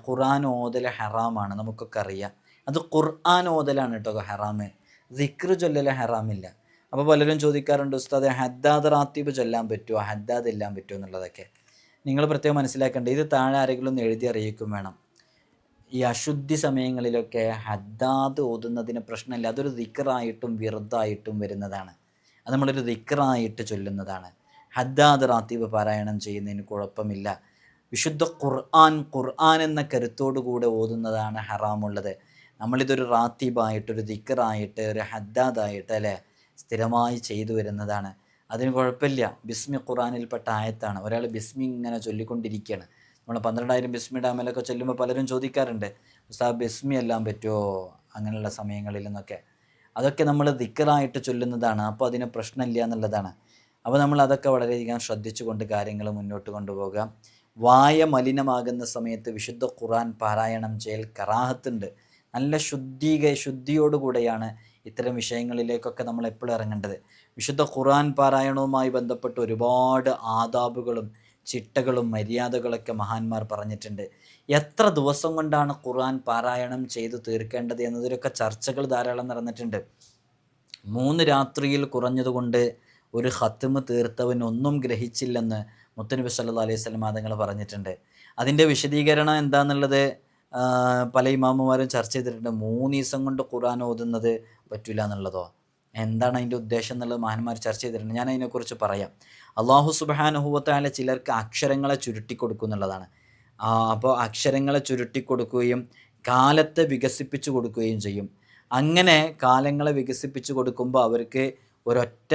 ഖുർആൻ ഓതൽ ഹറാമാണ് നമുക്കൊക്കെ അറിയാം. അത് ഖുർആൻ ഓതലാണ് കേട്ടോ ഹറാമ്. ദിക്ർ ചൊല്ലൽ ഹറാമില്ല അപ്പോൾ പലരും ചോദിക്കാറുണ്ട് ഉസ്താദ് ഹദ്ദാദ് റാത്തീബ് ചൊല്ലാൻ പറ്റുമോ ഹദ്ദാദ് ഇല്ലാൻ പറ്റുമോ എന്നുള്ളതൊക്കെ. നിങ്ങൾ പ്രത്യേകം മനസ്സിലാക്കേണ്ടത് ഇത് താഴെ ആരെങ്കിലും ഒന്ന് എഴുതി അറിയിക്കും വേണം. ഈ അശുദ്ധി സമയങ്ങളിലൊക്കെ ഹദ്ദാദ് ഓതുന്നതിന് പ്രശ്നമില്ല. അതൊരു ദിക്കറായിട്ടും വിറുദ്ധായിട്ടും വരുന്നതാണ്. അത് നമ്മളൊരു ദിക്കറായിട്ട് ചൊല്ലുന്നതാണ്. ഹദ്ദാദ് റാത്തീബ് പാരായണം ചെയ്യുന്നതിന് കുഴപ്പമില്ല. വിശുദ്ധ ഖുർആൻ ഖുർആൻ എന്ന കരുത്തോടു കൂടെ ഓതുന്നതാണ് ഹറാമുള്ളത്. നമ്മളിതൊരു റാത്തീബായിട്ട് ഒരു ദിക്കറായിട്ട് ഒരു ഹദ്ദാദായിട്ട് അല്ലേ? സ്ഥിരമായി ചെയ്തു വരുന്നതാണ്. അതിന് കുഴപ്പമില്ല. ബിസ്മി ഖുറാനിൽപ്പെട്ട ആയത്താണ്. ഒരാൾ ബിസ്മി ഇങ്ങനെ ചൊല്ലിക്കൊണ്ടിരിക്കുകയാണ്. നമ്മൾ പന്ത്രണ്ടായിരം ബിസ്മി ഡാമിലൊക്കെ ചൊല്ലുമ്പോൾ പലരും ചോദിക്കാറുണ്ട് ഉസ്താദ് ബിസ്മി എല്ലാം പറ്റുമോ അങ്ങനെയുള്ള സമയങ്ങളിൽ നിന്നൊക്കെ അതൊക്കെ നമ്മൾ ദിക്കറായിട്ട് ചൊല്ലുന്നതാണ്. അപ്പോൾ അതിന് പ്രശ്നമില്ല എന്നുള്ളതാണ്. അപ്പോൾ നമ്മൾ അതൊക്കെ വളരെയധികം ശ്രദ്ധിച്ചുകൊണ്ട് കാര്യങ്ങൾ മുന്നോട്ട് കൊണ്ടുപോകുക വായ മലിനമാകുന്ന സമയത്ത് വിശുദ്ധ ഖുറാൻ പാരായണം ചെയ്യൽ കറാഹത്തുണ്ട്. നല്ല ശുദ്ധീക ശുദ്ധിയോടുകൂടെയാണ് ഇത്തരം വിഷയങ്ങളിലേക്കൊക്കെ നമ്മൾ എപ്പോഴും ഇറങ്ങേണ്ടത്. വിശുദ്ധ ഖുർആൻ പാരായണവുമായി ബന്ധപ്പെട്ട് ഒരുപാട് ആദാബുകളും ചിട്ടകളും മര്യാദകളൊക്കെ മഹാന്മാർ പറഞ്ഞിട്ടുണ്ട്. എത്ര ദിവസം കൊണ്ടാണ് ഖുർആൻ പാരായണം ചെയ്തു തീർക്കേണ്ടത് എന്നതിലൊക്കെ ചർച്ചകൾ ധാരാളം നടന്നിട്ടുണ്ട്. മൂന്ന് രാത്രിയിൽ കുറഞ്ഞതുകൊണ്ട് ഒരു ഹത്തുമ് തീർത്തവൻ ഒന്നും ഗ്രഹിച്ചില്ലെന്ന് മുത്തനബി സല്ലാ അലൈഹി സ്വലം തങ്ങൾ പറഞ്ഞിട്ടുണ്ട്. അതിന്റെ വിശദീകരണം എന്താണെന്നുള്ളത് പല ഇമാമുമാരും ചർച്ച ചെയ്തിട്ടുണ്ട്. മൂന്ന് ദിവസം കൊണ്ട് ഖുർആൻ ഓതുന്നത് പറ്റില്ല എന്നുള്ളതോ? എന്താണ് അതിന്റെ ഉദ്ദേശം എന്നുള്ളത് മഹാന്മാർ ചർച്ച ചെയ്തിട്ടുണ്ട്. ഞാൻ അതിനെക്കുറിച്ച് പറയാം. അള്ളാഹു സുബാനുഹൂവത്തായ ചിലർക്ക് അക്ഷരങ്ങളെ ചുരുട്ടി കൊടുക്കും എന്നുള്ളതാണ് അപ്പോൾ അക്ഷരങ്ങളെ ചുരുട്ടി കൊടുക്കുകയും കാലത്തെ വികസിപ്പിച്ചു കൊടുക്കുകയും ചെയ്യും. അങ്ങനെ കാലങ്ങളെ വികസിപ്പിച്ചു കൊടുക്കുമ്പോൾ അവർക്ക് ഒരൊറ്റ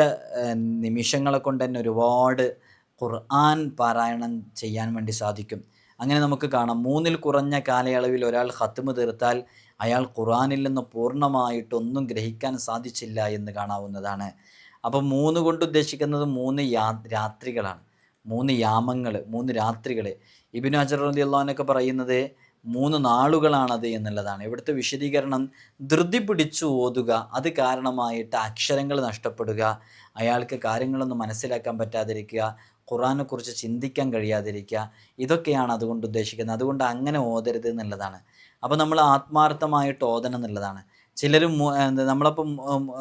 നിമിഷങ്ങളെ കൊണ്ട് തന്നെ ഒരുപാട് ഖുർആൻ പാരായണം ചെയ്യാൻ വേണ്ടി സാധിക്കും. അങ്ങനെ നമുക്ക് കാണാം. മൂന്നിൽ കുറഞ്ഞ കാലയളവിൽ ഒരാൾ ഹത്തുമ തീർത്താൽ അയാൾ ഖുറാനിൽ നിന്ന് പൂർണമായിട്ടൊന്നും ഗ്രഹിക്കാൻ സാധിച്ചില്ല എന്ന് കാണാവുന്നതാണ്. അപ്പോൾ മൂന്ന് കൊണ്ട് ഉദ്ദേശിക്കുന്നത് മൂന്ന് യാ രാത്രികളാണ്. മൂന്ന് യാമങ്ങൾ മൂന്ന് രാത്രികൾ ഇബിൻ അജർ അലി അള്ളഹാനൊക്കെ പറയുന്നത് മൂന്ന് നാളുകളാണത് എന്നുള്ളതാണ്. ഇവിടുത്തെ വിശദീകരണം ധൃതി പിടിച്ചു ഓതുക അത് കാരണമായിട്ട് അക്ഷരങ്ങൾ നഷ്ടപ്പെടുക അയാൾക്ക് കാര്യങ്ങളൊന്നും മനസ്സിലാക്കാൻ പറ്റാതിരിക്കുക ഖുറാനെക്കുറിച്ച് ചിന്തിക്കാൻ കഴിയാതിരിക്കുക ഇതൊക്കെയാണ് അതുകൊണ്ട് ഉദ്ദേശിക്കുന്നത്. അതുകൊണ്ട് അങ്ങനെ ഓതരുത് എന്നുള്ളതാണ്. അപ്പോൾ നമ്മൾ ആത്മാർത്ഥമായിട്ട് ഓതണം എന്നുള്ളതാണ്. ചിലർ എന്താ നമ്മളപ്പം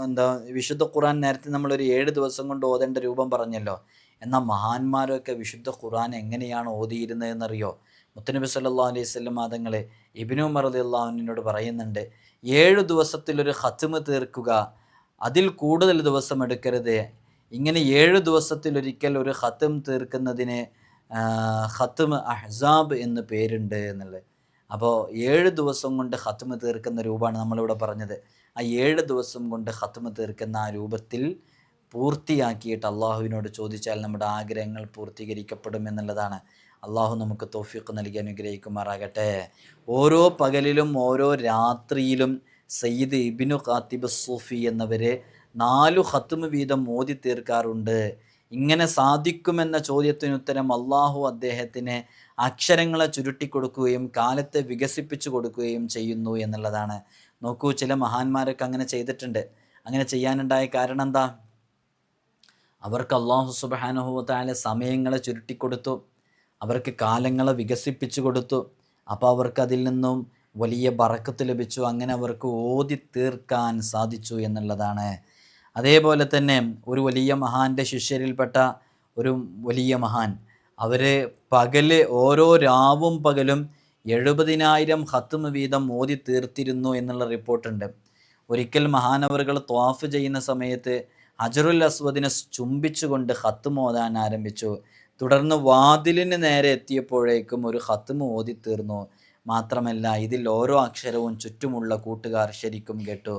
എന്താ വിശുദ്ധ ഖുറാൻ നേരത്തെ നമ്മളൊരു ഏഴ് ദിവസം കൊണ്ട് ഓതേണ്ട രൂപം പറഞ്ഞല്ലോ. എന്നാൽ മഹാന്മാരൊക്കെ വിശുദ്ധ ഖുറാൻ എങ്ങനെയാണ് ഓതിയിരുന്നതെന്നറിയോ? മുത്തനബി സല്ലാ അലൈഹി സ്വല്ലം മാതങ്ങൾ ഇബിനു മറദി അള്ളാഹുവിനോട് പറയുന്നുണ്ട് ഏഴ് ദിവസത്തിലൊരു ഹത്തുമ് തീർക്കുക അതിൽ കൂടുതൽ ദിവസം എടുക്കരുത്. ഇങ്ങനെ ഏഴ് ദിവസത്തിലൊരിക്കൽ ഒരു ഹത്തും തീർക്കുന്നതിന് ഹത്തും അഹ്സാബ് എന്ന് പേരുണ്ട് എന്നുള്ളത്. അപ്പോൾ ഏഴ് ദിവസം കൊണ്ട് ഹത്തുമ തീർക്കുന്ന രൂപമാണ് നമ്മളിവിടെ പറഞ്ഞത്. ആ ഏഴ് ദിവസം കൊണ്ട് ഹത്തുമ തീർക്കുന്ന ആ രൂപത്തിൽ പൂർത്തിയാക്കിയിട്ട് അള്ളാഹുവിനോട് ചോദിച്ചാൽ നമ്മുടെ ആഗ്രഹങ്ങൾ പൂർത്തീകരിക്കപ്പെടും എന്നുള്ളതാണ്. അള്ളാഹു നമുക്ക് തോഫിക്ക് നൽകി അനുഗ്രഹിക്കുമാറാകട്ടെ. ഓരോ പകലിലും ഓരോ രാത്രിയിലും സയ്യിദ് ഇബിനു ഖാത്തിബ് സൂഫി എന്നവരെ നാലു ഹത്തുമ വീതം മോദി തീർക്കാറുണ്ട് ഇങ്ങനെ സാധിക്കുമെന്ന ചോദ്യത്തിന് ഉത്തരം അള്ളാഹു അദ്ദേഹത്തിന് അക്ഷരങ്ങളെ ചുരുട്ടിക്കൊടുക്കുകയും കാലത്തെ വികസിപ്പിച്ചു കൊടുക്കുകയും ചെയ്യുന്നു എന്നുള്ളതാണ്. നോക്കൂ ചില മഹാന്മാരൊക്കെ അങ്ങനെ ചെയ്തിട്ടുണ്ട്. അങ്ങനെ ചെയ്യാനുണ്ടായ കാരണം എന്താ? അവർക്ക് അള്ളാഹു സുബാനുഭവത്തായ സമയങ്ങളെ ചുരുട്ടിക്കൊടുത്തു അവർക്ക് കാലങ്ങളെ വികസിപ്പിച്ചു കൊടുത്തു. അപ്പോൾ അവർക്ക് അതിൽ നിന്നും വലിയ ബറക്കത്ത് ലഭിച്ചു. അങ്ങനെ അവർക്ക് ഓതി തീർക്കാൻ സാധിച്ചു എന്നുള്ളതാണ് അതേപോലെ തന്നെ ഒരു വലിയ മഹാന്റെ ശിഷ്യരിൽപ്പെട്ട ഒരു വലിയ മഹാൻ. അവർ പകൽ ഓരോ രാവും പകലും എഴുപതിനായിരം ഹത്തുമ് വീതം മോദി തീർത്തിരുന്നു എന്നുള്ള റിപ്പോർട്ടുണ്ട്. ഒരിക്കൽ മഹാനവറുകൾ ത്വാഫ് ചെയ്യുന്ന സമയത്ത് അജറുൽ അസ്വദിനെ ചുംബിച്ചുകൊണ്ട് ഹത്തും ഓതാൻ ആരംഭിച്ചു. തുടർന്ന് വാതിലിന് നേരെ എത്തിയപ്പോഴേക്കും ഒരു ഹത്തുമ് ഓതി തീർന്നു മാത്രമല്ല ഇതിൽ ഓരോ അക്ഷരവും ചുറ്റുമുള്ള കൂട്ടുകാർ ശരിക്കും കേട്ടു.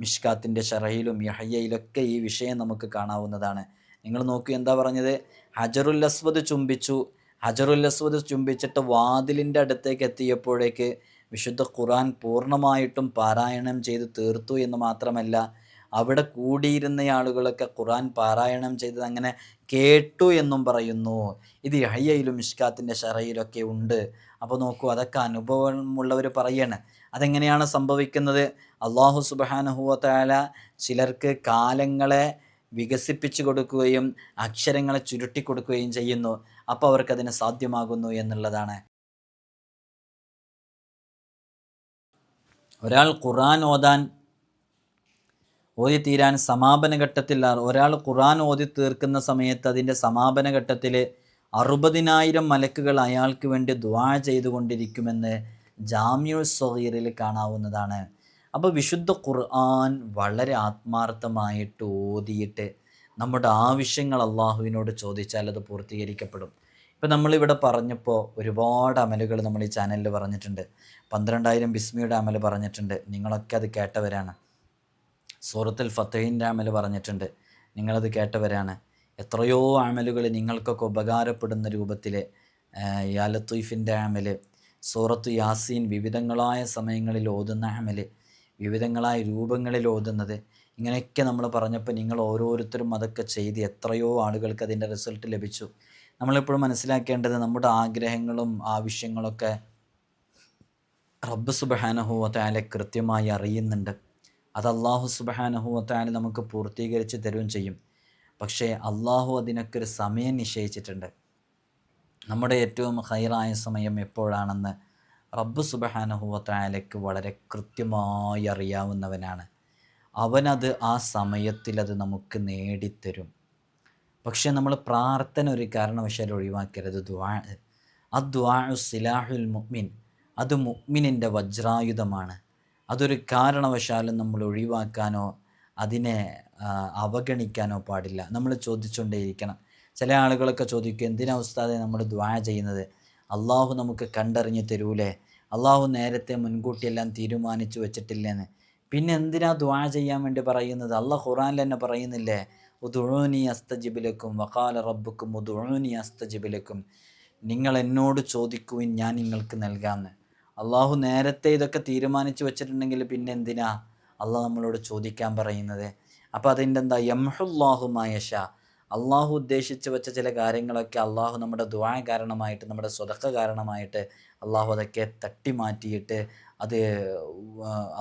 മിഷ്കാത്തിന്റെ ഷറയിലും യഹയ്യയിലൊക്കെ ഈ വിഷയം നമുക്ക് കാണാവുന്നതാണ്. നിങ്ങൾ നോക്കൂ എന്താ പറഞ്ഞത്? ഹജറുൽ അസ്വദ് ചുംബിച്ചു. ഹജറുൽ അസ്വദ് ചുംബിച്ചിട്ട് വാതിലിന്റെ അടുത്തേക്ക് എത്തിയപ്പോഴേക്ക് വിശുദ്ധ ഖുറാൻ പൂർണമായിട്ടും പാരായണം ചെയ്ത് തീർത്തു എന്ന് മാത്രമല്ല അവിടെ കൂടിയിരുന്ന ആളുകളൊക്കെ ഖുറാൻ പാരായണം ചെയ്തത് അങ്ങനെ കേട്ടു എന്നും പറയുന്നു. ഇത് ഹയ്യയിലും ഇഷ്കാത്തിന്റെ ഷറയിലൊക്കെ ഉണ്ട്. അപ്പോൾ നോക്കൂ അതൊക്കെ അനുഭവമുള്ളവർ പറയാണ്. അതെങ്ങനെയാണ് സംഭവിക്കുന്നത്? അള്ളാഹു സുബാനഹുവല ചിലർക്ക് കാലങ്ങളെ വികസിപ്പിച്ചു കൊടുക്കുകയും അക്ഷരങ്ങളെ ചുരുട്ടി കൊടുക്കുകയും ചെയ്യുന്നു. അപ്പോൾ അവർക്കതിന് സാധ്യമാകുന്നു എന്നുള്ളതാണ്. ഒരാൾ ഖുറാൻ ഓതാൻ ഓതി തീരാൻ സമാപന ഘട്ടത്തിൽ ഒരാൾ ഖുറാൻ ഓതി തീർക്കുന്ന സമയത്ത് അതിന്റെ സമാപന ഘട്ടത്തിൽ അറുപതിനായിരം മലക്കുകൾ അയാൾക്ക് വേണ്ടി ദ്വാ ചെയ്തുകൊണ്ടിരിക്കുമെന്ന് ജാമ്യു സൊഹീറിൽ കാണാവുന്നതാണ്. അപ്പോൾ വിശുദ്ധ ഖുർആൻ വളരെ ആത്മാർത്ഥമായിട്ട് ഓതിയിട്ട് നമ്മുടെ ആവശ്യങ്ങൾ അള്ളാഹുവിനോട് ചോദിച്ചാൽ അത് പൂർത്തീകരിക്കപ്പെടും. ഇപ്പം നമ്മളിവിടെ പറഞ്ഞപ്പോൾ ഒരുപാട് അമലുകൾ നമ്മൾ ഈ ചാനലിൽ പറഞ്ഞിട്ടുണ്ട്. പന്ത്രണ്ടായിരം ബിസ്മിയുടെ അമൽ പറഞ്ഞിട്ടുണ്ട്. നിങ്ങളൊക്കെ അത് കേട്ടവരാണ്. സൂറത്തുൽ ഫത്തഹിന്റെ അമൽ പറഞ്ഞിട്ടുണ്ട്. നിങ്ങളത് കേട്ടവരാണ്. എത്രയോ അമലുകൾ നിങ്ങൾക്കൊക്കെ ഉപകാരപ്പെടുന്ന രൂപത്തിൽ യാ അമൽ സൂറത്ത് യാസീൻ വിവിധങ്ങളായ സമയങ്ങളിൽ ഓതുന്ന അമൽ വിവിധങ്ങളായ രൂപങ്ങളിൽ ഓതുന്നത്. ഇങ്ങനെയൊക്കെ നമ്മൾ പറഞ്ഞപ്പോൾ നിങ്ങൾ ഓരോരുത്തരും അതൊക്കെ ചെയ്ത് എത്രയോ ആളുകൾക്ക് അതിന്റെ റിസൾട്ട് ലഭിച്ചു. നമ്മളെപ്പോഴും മനസ്സിലാക്കേണ്ടത് നമ്മുടെ ആഗ്രഹങ്ങളും ആവശ്യങ്ങളൊക്കെ റബ്ബ് സുബഹാനഹുവത്തായാലെ കൃത്യമായി അറിയുന്നുണ്ട്. അത് അള്ളാഹു സുബഹാനഹുവത്തായാലും നമുക്ക് പൂർത്തീകരിച്ച് തരുകയും ചെയ്യും. പക്ഷേ അള്ളാഹു അതിനൊക്കെ ഒരു സമയം നിശ്ചയിച്ചിട്ടുണ്ട്. നമ്മുടെ ഏറ്റവും ഹൈറായ സമയം എപ്പോഴാണെന്ന് റബ്ബ് സുബഹാനഹുവത്തായാലയ്ക്ക് വളരെ കൃത്യമായി അറിയാവുന്നവനാണ്. അവനത് ആ സമയത്തിൽ അത് നമുക്ക് നേടിത്തരും. പക്ഷേ നമ്മൾ പ്രാർത്ഥന ഒരു കാരണവശാലും ഒഴിവാക്കരുത്. ദ്വാ ആ ദ്വാ സിലാഹുൽ മുഅ്മിൻ. അത് മുഹ്മിനിന്റെ വജ്രായുധമാണ്. അതൊരു കാരണവശാലും നമ്മൾ ഒഴിവാക്കാനോ അതിനെ അവഗണിക്കാനോ പാടില്ല. നമ്മൾ ചോദിച്ചുകൊണ്ടേയിരിക്കണം ചില ആളുകളൊക്കെ ചോദിക്കും എന്തിനാ ഉസ്താദെ നമ്മൾ ദ്വാ ചെയ്യുന്നത്? അള്ളാഹു നമുക്ക് കണ്ടറിഞ്ഞ് തരൂലേ? അള്ളാഹു നേരത്തെ മുൻകൂട്ടിയെല്ലാം തീരുമാനിച്ചു വെച്ചിട്ടില്ലെന്ന്. പിന്നെ എന്തിനാ ദ്വാ ചെയ്യാൻ വേണ്ടി പറയുന്നത്? അള്ളാഹ് ഖുറാനിൽ തന്നെ പറയുന്നില്ലേ ഉദുഴൂനി അസ്തജിബിലക്കും വക്കാല റബ്ബുക്കും ഉദുഴൂനി അസ്തജിബിലക്കും. നിങ്ങൾ എന്നോട് ചോദിക്കുവിൻ ഞാൻ നിങ്ങൾക്ക് നൽകാമെന്ന് അള്ളാഹു നേരത്തെ ഇതൊക്കെ തീരുമാനിച്ചു വെച്ചിട്ടുണ്ടെങ്കിൽ പിന്നെ എന്തിനാ അള്ളാഹ് നമ്മളോട് ചോദിക്കാൻ പറയുന്നത്? അപ്പോൾ അതിന്റെ എന്താ? യംഹുല്ലാഹു മായഷ അള്ളാഹു ഉദ്ദേശിച്ച് വെച്ച ചില കാര്യങ്ങളൊക്കെ അള്ളാഹു നമ്മുടെ ദ്വാ കാരണമായിട്ട് നമ്മുടെ സ്വതക്ക കാരണമായിട്ട് അള്ളാഹു അതൊക്കെ തട്ടി മാറ്റിയിട്ട് അത്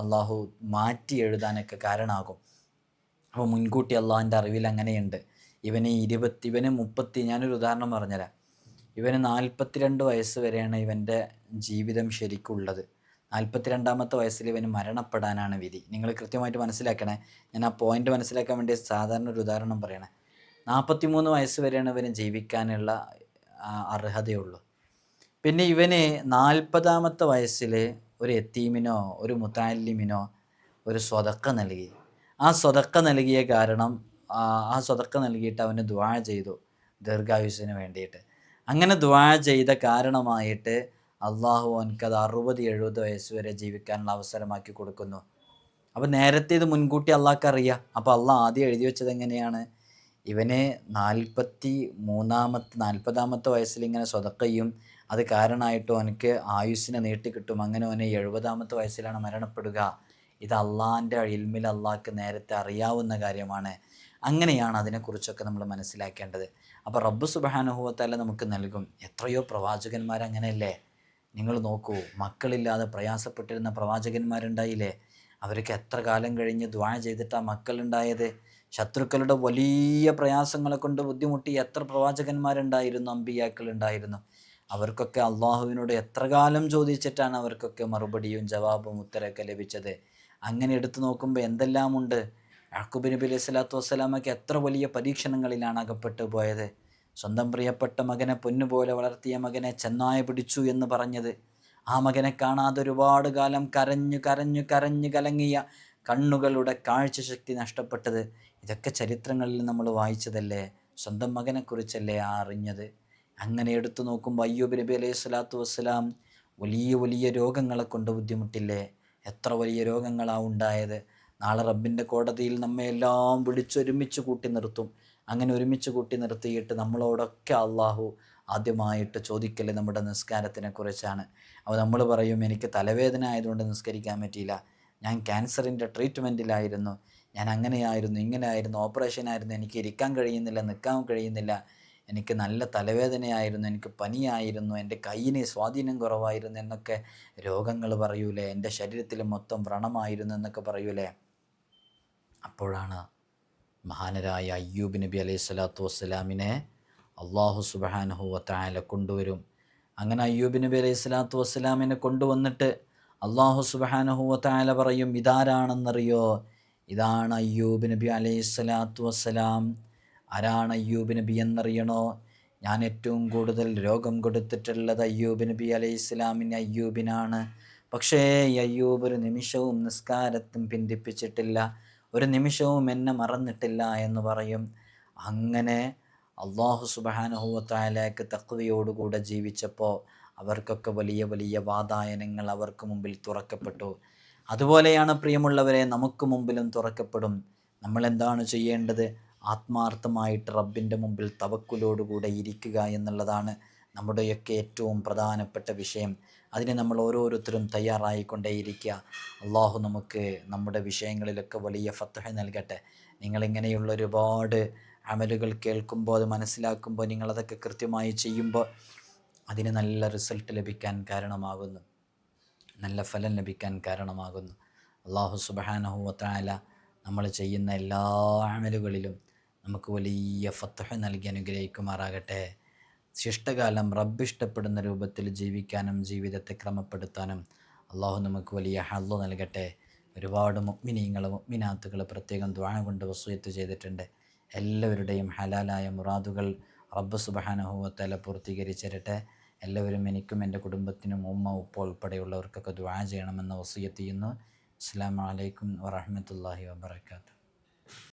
അള്ളാഹു മാറ്റി എഴുതാനൊക്കെ കാരണമാകും. അപ്പോൾ മുൻകൂട്ടി അള്ളാഹുവിന്റെ അറിവിൽ അങ്ങനെയുണ്ട്. ഇവന് ഇരുപത്തി ഇവന് മുപ്പത്തി ഞാനൊരു ഉദാഹരണം പറഞ്ഞുതരാം. ഇവന് നാൽപ്പത്തിരണ്ട് വയസ്സ് വരെയാണ് ഇവന്റെ ജീവിതം ശരിക്കുള്ളത്. നാൽപ്പത്തിരണ്ടാമത്തെ വയസ്സിൽ ഇവന് മരണപ്പെടാനാണ് വിധി. നിങ്ങൾ കൃത്യമായിട്ട് മനസ്സിലാക്കണേ. ഞാൻ ആ പോയിന്റ് മനസ്സിലാക്കാൻ വേണ്ടി സാധാരണ ഒരു ഉദാഹരണം പറയണേ. നാൽപ്പത്തിമൂന്ന് വയസ്സ് വരെയാണ് ഇവന് ജീവിക്കാനുള്ള അർഹതയുള്ളൂ. പിന്നെ ഇവന് നാൽപ്പതാമത്തെ വയസ്സിൽ ഒരു എത്തീമിനോ ഒരു മുത്താലിമിനോ ഒരു സ്വതക്ക നൽകി. ആ സ്വതക്ക നൽകിയ കാരണം ആ സ്വതക്ക നൽകിയിട്ട് അവന് ദ്വാ ചെയ്തു ദീർഘായുസിന് വേണ്ടിയിട്ട്. അങ്ങനെ ദ്വാ ചെയ്ത കാരണമായിട്ട് അള്ളാഹു അവൻക്കത് അറുപത് എഴുപത് വയസ്സ് വരെ ജീവിക്കാനുള്ള അവസരമാക്കി കൊടുക്കുന്നു. അപ്പോൾ നേരത്തെ ഇത് മുൻകൂട്ടി അള്ളാഹ്ക്ക് അറിയാം. അപ്പോൾ അള്ളാഹ് ആദ്യം എഴുതി വെച്ചത് എങ്ങനെയാണ്? ഇവനെ നാൽപ്പത്തി മൂന്നാമത്തെ നാൽപ്പതാമത്തെ വയസ്സിൽ ഇങ്ങനെ സ്വതക്കയും അത് കാരണമായിട്ട് അവനക്ക് ആയുസ്സിനെ നീട്ടിക്കിട്ടും അങ്ങനെ അവനെ എഴുപതാമത്തെ വയസ്സിലാണ് മരണപ്പെടുക. ഇത് അള്ളാഹിന്റെ ഇൽമിൽ അള്ളാഹ്ക്ക് നേരത്തെ അറിയാവുന്ന കാര്യമാണ്. അങ്ങനെയാണ് അതിനെക്കുറിച്ചൊക്കെ നമ്മൾ മനസ്സിലാക്കേണ്ടത്. അപ്പോൾ റബ്ബ് സുബാനുഭവത്തല്ല നമുക്ക് നൽകും. എത്രയോ പ്രവാചകന്മാർ അങ്ങനെയല്ലേ? നിങ്ങൾ നോക്കൂ മക്കളില്ലാതെ പ്രയാസപ്പെട്ടിരുന്ന പ്രവാചകന്മാരുണ്ടായില്ലേ? അവർക്ക് എത്ര കാലം കഴിഞ്ഞ് ദ്വാ ചെയ്തിട്ടാണ് മക്കളുണ്ടായത്? ശത്രുക്കളുടെ വലിയ പ്രയാസങ്ങളെ കൊണ്ട് ബുദ്ധിമുട്ടി എത്ര പ്രവാചകന്മാരുണ്ടായിരുന്നു അമ്പിയാക്കൾ ഉണ്ടായിരുന്നു അവർക്കൊക്കെ അള്ളാഹുവിനോട് എത്ര കാലം ചോദിച്ചിട്ടാണ് അവർക്കൊക്കെ മറുപടിയും ജവാബും ഉത്തരമൊക്കെ ലഭിച്ചത്. അങ്ങനെ എടുത്തു നോക്കുമ്പോൾ എന്തെല്ലാമുണ്ട്? യാക്കൂബ് നബി അലൈഹി സ്വലാത്തു വസ്സലാമൊക്കെ എത്ര വലിയ പരീക്ഷണങ്ങളിലാണ് അകപ്പെട്ടു പോയത്? സ്വന്തം പ്രിയപ്പെട്ട മകനെ പൊന്നുപോലെ വളർത്തിയ മകനെ ചെന്നായ പിടിച്ചു എന്ന് പറഞ്ഞത്. ആ മകനെ കാണാതെ ഒരുപാട് കാലം കരഞ്ഞു കരഞ്ഞു കരഞ്ഞു കലങ്ങിയ കണ്ണുകളുടെ കാഴ്ചശക്തി നഷ്ടപ്പെട്ടത് ഇതൊക്കെ ചരിത്രങ്ങളിൽ നമ്മൾ വായിച്ചതല്ലേ? സ്വന്തം മകനെക്കുറിച്ചല്ലേ ആ അറിഞ്ഞത്? അങ്ങനെ എടുത്തു നോക്കുമ്പോൾ അയ്യൂബ് നബി അലൈഹി സ്വലാത്തു വസ്സലാം വലിയ വലിയ രോഗങ്ങളെ കൊണ്ട് ബുദ്ധിമുട്ടില്ലേ? എത്ര വലിയ രോഗങ്ങളാണ് ഉണ്ടായത്? നാളെ റബ്ബിന്റെ കോടതിയിൽ നമ്മെ എല്ലാം വിളിച്ചൊരുമിച്ച് കൂട്ടി നിർത്തും. അങ്ങനെ ഒരുമിച്ച് കൂട്ടി നിർത്തിയിട്ട് നമ്മളോടൊക്കെ അള്ളാഹു ആദ്യമായിട്ട് ചോദിക്കൽ നമ്മുടെ നിസ്കാരത്തിനെ കുറിച്ചാണ്. അപ്പോൾ നമ്മൾ പറയും എനിക്ക് തലവേദന ആയതുകൊണ്ട് നിസ്കരിക്കാൻ പറ്റിയില്ല. ഞാൻ ക്യാൻസറിന്റെ ട്രീറ്റ്മെന്റിലായിരുന്നു ഞാൻ അങ്ങനെയായിരുന്നു ഇങ്ങനെയായിരുന്നു ഓപ്പറേഷനായിരുന്നു എനിക്ക് ഇരിക്കാൻ കഴിയുന്നില്ല നിൽക്കാൻ കഴിയുന്നില്ല. എനിക്ക് നല്ല തലവേദനയായിരുന്നു എനിക്ക് പനിയായിരുന്നു എന്റെ കയ്യിന് സ്വാധീനം കുറവായിരുന്നു എന്നൊക്കെ രോഗങ്ങൾ പറയൂലേ? എന്റെ ശരീരത്തിൽ മൊത്തം വ്രണമായിരുന്നു എന്നൊക്കെ പറയൂലേ? അപ്പോഴാണ് മഹാനരായ അയ്യൂബ് നബി അലൈഹി സ്വലാത്തു വസ്സലാമിനെ അള്ളാഹു സുബാനഹു വത്തായാല കൊണ്ടുവരും. അങ്ങനെ അയ്യൂബ് നബി അലൈഹി സ്വലാത്തു വസ്സലാമിനെ കൊണ്ടുവന്നിട്ട് അള്ളാഹു സുബാനഹു വത്തായാല പറയും ഇതാരാണെന്നറിയോ? ഇതാണ് അയ്യൂബ് നബി അലൈഹി സ്വലാത്തു വസ്സലാം. ആരാണ് അയ്യൂബ് നബി എന്നറിയണോ? ഞാൻ ഏറ്റവും കൂടുതൽ രോഗം കൊടുത്തിട്ടുള്ളത് അയ്യൂബ് നബി അലൈഹി ഇസ്ലാമിന് അയ്യൂബിനാണ്. പക്ഷേ ഈ അയ്യൂബ് ഒരു നിമിഷവും നിസ്കാരത്തും പിന്തിപ്പിച്ചിട്ടില്ല. ഒരു നിമിഷവും എന്നെ മറന്നിട്ടില്ല എന്ന് പറയും. അങ്ങനെ അള്ളാഹു സുബാനഹുവത്തായാലേക്ക് തക്വയോടുകൂടെ ജീവിച്ചപ്പോൾ അവർക്കൊക്കെ വലിയ വലിയ വാതായനങ്ങൾ അവർക്ക് മുമ്പിൽ തുറക്കപ്പെട്ടു. അതുപോലെയാണ് പ്രിയമുള്ളവരെ നമുക്ക് മുമ്പിലും തുറക്കപ്പെടും. നമ്മൾ എന്താണ് ചെയ്യേണ്ടത്? ആത്മാർത്ഥമായിട്ട് റബ്ബിന്റെ മുമ്പിൽ തവക്കുലോടുകൂടെ ഇരിക്കുക എന്നുള്ളതാണ് നമ്മുടെയൊക്കെ ഏറ്റവും പ്രധാനപ്പെട്ട വിഷയം. അതിന് നമ്മൾ ഓരോരുത്തരും തയ്യാറായിക്കൊണ്ടേയിരിക്കുക. അള്ളാഹു നമുക്ക് നമ്മുടെ വിഷയങ്ങളിലൊക്കെ വലിയ ഫത്തഹ നൽകട്ടെ. നിങ്ങളിങ്ങനെയുള്ള ഒരുപാട് അമലുകൾ കേൾക്കുമ്പോൾ അത് മനസ്സിലാക്കുമ്പോൾ നിങ്ങളതൊക്കെ കൃത്യമായി ചെയ്യുമ്പോൾ അതിന് നല്ല റിസൾട്ട് ലഭിക്കാൻ കാരണമാകുന്നു. നല്ല ഫലം ലഭിക്കാൻ കാരണമാകുന്നു. അള്ളാഹു സുബാനഹുവത്തായ നമ്മൾ ചെയ്യുന്ന എല്ലാ അമലുകളിലും നമുക്ക് വലിയ ഫത്തഹ നൽകി അനുഗ്രഹിക്കുമാറാകട്ടെ. ശിഷ്ടകാലം റബ്ബിഷ്ടപ്പെടുന്ന രൂപത്തിൽ ജീവിക്കാനും ജീവിതത്തെ ക്രമപ്പെടുത്താനും അള്ളാഹു നമുക്ക് വലിയ ഹള്ളു നൽകട്ടെ. ഒരുപാട് മുഗ്മിനീങ്ങൾ മുഗ്മിനാത്തുകൾ പ്രത്യേകം ദ്വാഴ കൊണ്ട് വസൂയത്ത് ചെയ്തിട്ടുണ്ട്. എല്ലാവരുടെയും ഹലാലായ മുറാദുകൾ റബ്ബ് സുബഹാനഹുവത്തല പൂർത്തീകരിച്ചിരട്ടെ എല്ലാവരും എനിക്കും എന്റെ കുടുംബത്തിനും ഉമ്മ ഉപ്പ ഉൾപ്പെടെയുള്ളവർക്കൊക്കെ ദ്വാ ചെയ്യണമെന്ന് വസൂയത്ത് ചെയ്യുന്നു. അസ്സാം വലൈക്കും വറഹമത്തല്ലാഹി വാബർക്കാത്തു